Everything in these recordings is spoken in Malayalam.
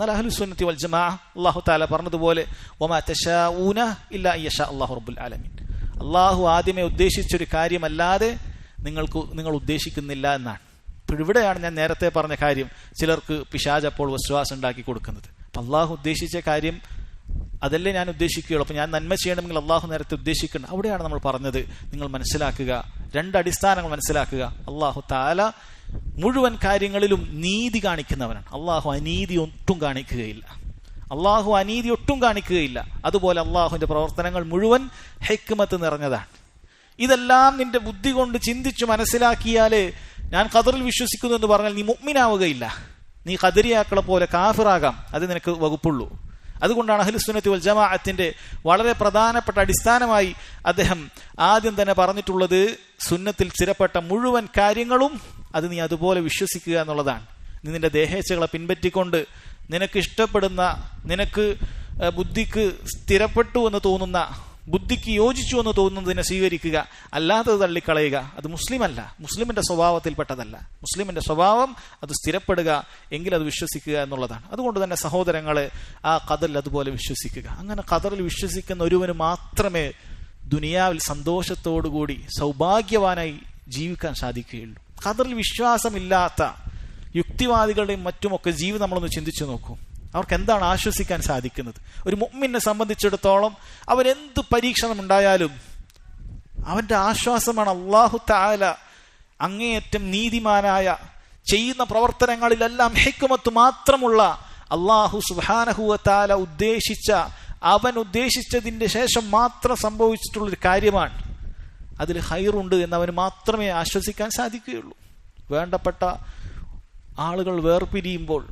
എന്നാൽ അഹ്ലുസുന്നത്തി വൽ ജമാ അള്ളാഹു താല പറഞ്ഞതുപോലെ അള്ളാഹു റബ്ബുൽ ആലമീൻ. അള്ളാഹു ആദ്യമേ ഉദ്ദേശിച്ചൊരു കാര്യമല്ലാതെ നിങ്ങൾക്ക് നിങ്ങൾ ഉദ്ദേശിക്കുന്നില്ല എന്നാണ്. അപ്പോൾ ഇവിടെയാണ് ഞാൻ നേരത്തെ പറഞ്ഞ കാര്യം ചിലർക്ക് പിശാജ് അപ്പോൾ വിശ്വാസം ഉണ്ടാക്കി കൊടുക്കുന്നത്. അപ്പം അള്ളാഹു ഉദ്ദേശിച്ച കാര്യം അതല്ലേ ഞാൻ ഉദ്ദേശിക്കുകയുള്ളൂ. അപ്പം ഞാൻ നന്മ ചെയ്യണമെങ്കിൽ അള്ളാഹു നേരത്തെ ഉദ്ദേശിക്കണം. അവിടെയാണ് നമ്മൾ പറഞ്ഞത് നിങ്ങൾ മനസ്സിലാക്കുക രണ്ട് അടിസ്ഥാനങ്ങൾ മനസ്സിലാക്കുക. അള്ളാഹു താല മുഴുവൻ കാര്യങ്ങളിലും നീതി കാണിക്കുന്നവനാണ്. അള്ളാഹു അനീതി ഒട്ടും കാണിക്കുകയില്ല. അള്ളാഹു അനീതി ഒട്ടും കാണിക്കുകയില്ല. അതുപോലെ അള്ളാഹുവിന്റെ പ്രവർത്തനങ്ങൾ മുഴുവൻ ഹെക്മത്ത് നിറഞ്ഞതാണ്. ഇതെല്ലാം നിന്റെ ബുദ്ധി കൊണ്ട് ചിന്തിച്ചു മനസ്സിലാക്കിയാൽ ഞാൻ ഖദറിൽ വിശ്വസിക്കുന്നു എന്ന് പറഞ്ഞാൽ നീ മുഗ്മിനാവുകയില്ല നീ ഖദരിയാക്കളെ പോലെ കാഫിറാകാം. അത് നിനക്ക് വകുപ്പുള്ളൂ. അതുകൊണ്ടാണ് അഹ്ലുസുന്നത്തി വൽ ജമാഅത്തിന്റെ വളരെ പ്രധാനപ്പെട്ട അടിസ്ഥാനമായി അദ്ദേഹം ആദ്യം തന്നെ പറഞ്ഞിട്ടുള്ളത് സുന്നത്തിൽ സ്ഥിരപ്പെട്ട മുഴുവൻ കാര്യങ്ങളും അത് നീ അതുപോലെ വിശ്വസിക്കുക എന്നുള്ളതാണ്. നീ നിന്റെ ദേഹേച്ഛകളെ പിൻപറ്റിക്കൊണ്ട് നിനക്ക് ഇഷ്ടപ്പെടുന്ന നിനക്ക് ബുദ്ധിക്ക് സ്ഥിരപ്പെട്ടു എന്ന് തോന്നുന്ന ബുദ്ധിക്ക് യോജിച്ചു എന്ന് തോന്നുന്നതിനെ സ്വീകരിക്കുക അല്ലാത്തത് തള്ളിക്കളയുക അത് മുസ്ലിമല്ല. മുസ്ലിമിന്റെ സ്വഭാവത്തിൽപ്പെട്ടതല്ല. മുസ്ലിമിന്റെ സ്വഭാവം അത് സ്ഥിരപ്പെടുക എങ്കിൽ അത് വിശ്വസിക്കുക എന്നുള്ളതാണ്. അതുകൊണ്ട് തന്നെ സഹോദരങ്ങളെ ആ കതറിൽ അതുപോലെ വിശ്വസിക്കുക. അങ്ങനെ കതറിൽ വിശ്വസിക്കുന്ന ഒരുവന് മാത്രമേ ദുനിയാവിൽ സന്തോഷത്തോടുകൂടി സൗഭാഗ്യവാനായി ജീവിക്കാൻ സാധിക്കുകയുള്ളൂ. കതറിൽ വിശ്വാസമില്ലാത്ത യുക്തിവാദികളുടെയും മറ്റുമൊക്കെ ജീവിതം നമ്മളൊന്ന് ചിന്തിച്ചു നോക്കൂ. അവർക്ക് എന്താണ് ആശ്വസിക്കാൻ സാധിക്കുന്നത്? ഒരു മുമ്മിനെ സംബന്ധിച്ചിടത്തോളം അവൻ എന്ത് പരീക്ഷണം ഉണ്ടായാലും അവന്റെ ആശ്വാസമാണ് അള്ളാഹു താല അങ്ങേയറ്റം നീതിമാനായ ചെയ്യുന്ന പ്രവർത്തനങ്ങളിലെല്ലാം ഹെക്കുമത്ത് മാത്രമുള്ള അള്ളാഹു സുഹാനഹുവ താല ഉദ്ദേശിച്ച അവൻ ഉദ്ദേശിച്ചതിന്റെ ശേഷം മാത്രം സംഭവിച്ചിട്ടുള്ള ഒരു കാര്യമാണ്. അതിൽ ഹൈറുണ്ട് എന്ന് അവന് മാത്രമേ ആശ്വസിക്കാൻ സാധിക്കുകയുള്ളൂ. വേണ്ടപ്പെട്ട ആളുകൾ വേർപിരിയുമ്പോൾ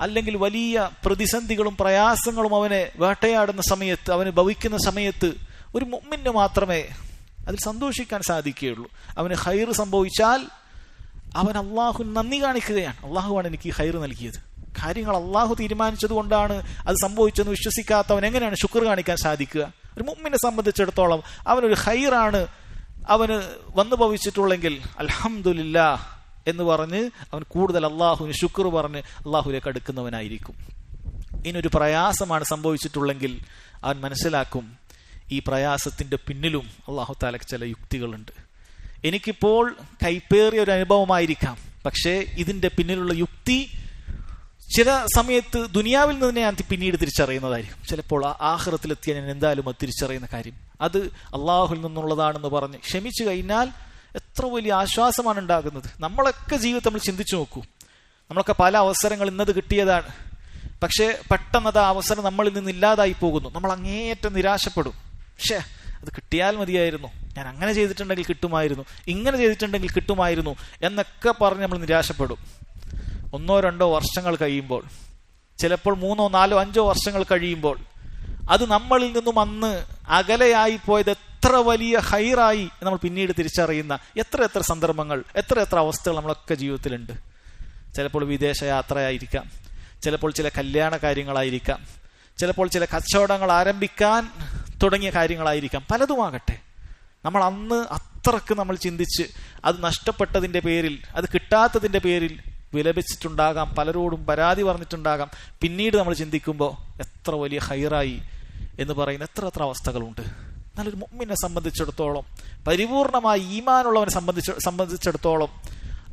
അല്ലെങ്കിൽ വലിയ പ്രതിസന്ധികളും പ്രയാസങ്ങളും അവനെ വേട്ടയാടുന്ന സമയത്ത് അവന് ഭവിക്കുന്ന സമയത്ത് ഒരു മുമ്മിന് മാത്രമേ അതിൽ സന്തോഷിക്കാൻ സാധിക്കുകയുള്ളൂ. അവന് ഹൈർ സംഭവിച്ചാൽ അവൻ അള്ളാഹു നന്ദി കാണിക്കുകയാണ്. അള്ളാഹുവാണ് എനിക്ക് ഹൈർ നൽകിയത്. കാര്യങ്ങൾ അള്ളാഹു തീരുമാനിച്ചത് കൊണ്ടാണ് അത് സംഭവിച്ചെന്ന് വിശ്വസിക്കാത്തവൻ എങ്ങനെയാണ് ശുക്ർ കാണിക്കാൻ സാധിക്കുക? ഒരു മുമ്മിനെ സംബന്ധിച്ചിടത്തോളം അവനൊരു ഹൈറാണ് അവന് വന്നു ഭവിച്ചിട്ടുള്ളെങ്കിൽ അൽഹംദുലില്ലാ എന്ന് പറഞ്ഞ് അവൻ കൂടുതൽ അള്ളാഹുവിന് ശുക്ർ പറഞ്ഞ് അള്ളാഹുലേക്ക് അടുക്കുന്നവനായിരിക്കും. ഇനൊരു പ്രയാസമാണ് സംഭവിച്ചിട്ടുള്ളെങ്കിൽ അവൻ മനസ്സിലാക്കും ഈ പ്രയാസത്തിന്റെ പിന്നിലും അള്ളാഹു താലക്ക് ചില യുക്തികളുണ്ട്. എനിക്കിപ്പോൾ കൈപ്പേറിയ ഒരു അനുഭവമായിരിക്കാം. പക്ഷേ ഇതിന്റെ പിന്നിലുള്ള യുക്തി ചില സമയത്ത് ദുനിയാവിൽ നിന്ന് ഞാൻ പിന്നീട് തിരിച്ചറിയുന്നതായിരിക്കും. ചിലപ്പോൾ ആ ആഹ്റത്തിലെത്തിയ ഞാൻ എന്തായാലും അത് തിരിച്ചറിയുന്ന കാര്യം. അത് അള്ളാഹുൽ നിന്നുള്ളതാണെന്ന് പറഞ്ഞ് ക്ഷമിച്ചു കഴിഞ്ഞാൽ എത്ര വലിയ ആശ്വാസമാണ് ഉണ്ടാകുന്നത്. നമ്മളൊക്കെ ജീവിതം നമ്മൾ ചിന്തിച്ചു നോക്കൂ. നമ്മളൊക്കെ പല അവസരങ്ങൾ ഇന്നത് കിട്ടിയതാണ്. പക്ഷേ പെട്ടെന്നത് ആ അവസരം നമ്മളിൽ നിന്ന് ഇല്ലാതായി പോകുന്നു. നമ്മൾ അങ്ങേയറ്റം നിരാശപ്പെടും. പക്ഷേ അത് കിട്ടിയാൽ മതിയായിരുന്നു. ഞാൻ അങ്ങനെ ചെയ്തിട്ടുണ്ടെങ്കിൽ കിട്ടുമായിരുന്നു. ഇങ്ങനെ ചെയ്തിട്ടുണ്ടെങ്കിൽ കിട്ടുമായിരുന്നു എന്നൊക്കെ പറഞ്ഞ് നമ്മൾ നിരാശപ്പെടും. ഒന്നോ രണ്ടോ വർഷങ്ങൾ കഴിയുമ്പോൾ ചിലപ്പോൾ മൂന്നോ നാലോ അഞ്ചോ വർഷങ്ങൾ കഴിയുമ്പോൾ അത് നമ്മളിൽ നിന്നും അന്ന് അകലെയായി പോയത് എത്ര വലിയ ഹൈറായി നമ്മൾ പിന്നീട് തിരിച്ചറിയുന്ന എത്ര എത്ര സന്ദർഭങ്ങൾ എത്ര എത്ര അവസ്ഥകൾ നമ്മളൊക്കെ ജീവിതത്തിലുണ്ട്. ചിലപ്പോൾ വിദേശ യാത്രയായിരിക്കാം. ചിലപ്പോൾ ചില കല്യാണ കാര്യങ്ങളായിരിക്കാം. ചിലപ്പോൾ ചില കച്ചവടങ്ങൾ ആരംഭിക്കാൻ തുടങ്ങിയ കാര്യങ്ങളായിരിക്കാം. പലതുമാകട്ടെ. നമ്മൾ അന്ന് അത്രയ്ക്ക് നമ്മൾ ചിന്തിച്ച് അത് നഷ്ടപ്പെട്ടതിന്റെ പേരിൽ അത് കിട്ടാത്തതിന്റെ പേരിൽ വിലപിച്ചിട്ടുണ്ടാകാം പലരോടും പരാതി പറഞ്ഞിട്ടുണ്ടാകാം. പിന്നീട് നമ്മൾ ചിന്തിക്കുമ്പോൾ എത്ര വലിയ ഹൈറായി എന്ന് പറയുന്ന എത്ര എത്ര അവസ്ഥകളുണ്ട്. നല്ലൊരു മുമ്മിനെ സംബന്ധിച്ചിടത്തോളം പരിപൂർണമായി ഈമാനുള്ളവനെ സംബന്ധിച്ച് സംബന്ധിച്ചിടത്തോളം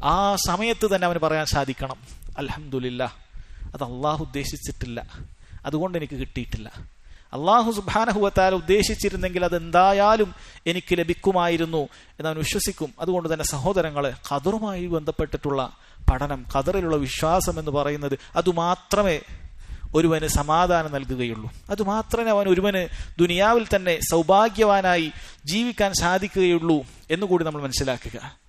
ആ സമയത്ത് തന്നെ അവന് പറയാൻ സാധിക്കണം. അലഹമില്ല അത് അള്ളാഹു ഉദ്ദേശിച്ചിട്ടില്ല. അതുകൊണ്ട് എനിക്ക് കിട്ടിയിട്ടില്ല. അള്ളാഹു സുബാനഹുവത്താൽ ഉദ്ദേശിച്ചിരുന്നെങ്കിൽ അത് എന്തായാലും എനിക്ക് ലഭിക്കുമായിരുന്നു എന്നവൻ വിശ്വസിക്കും. അതുകൊണ്ട് തന്നെ സഹോദരങ്ങളെ ഖദറുമായി ബന്ധപ്പെട്ടിട്ടുള്ള പഠനം ഖദറിലുള്ള വിശ്വാസം എന്ന് പറയുന്നത് അതുമാത്രമേ ഒരുവന് സമാധാനം നൽകുകയുള്ളൂ. അതുമാത്രമേ അവൻ ഒരുവന് ദുനിയാവിൽ തന്നെ സൗഭാഗ്യവാനായി ജീവിക്കാൻ സാധിക്കുകയുള്ളൂ എന്നുകൂടി നമ്മൾ മനസ്സിലാക്കുക.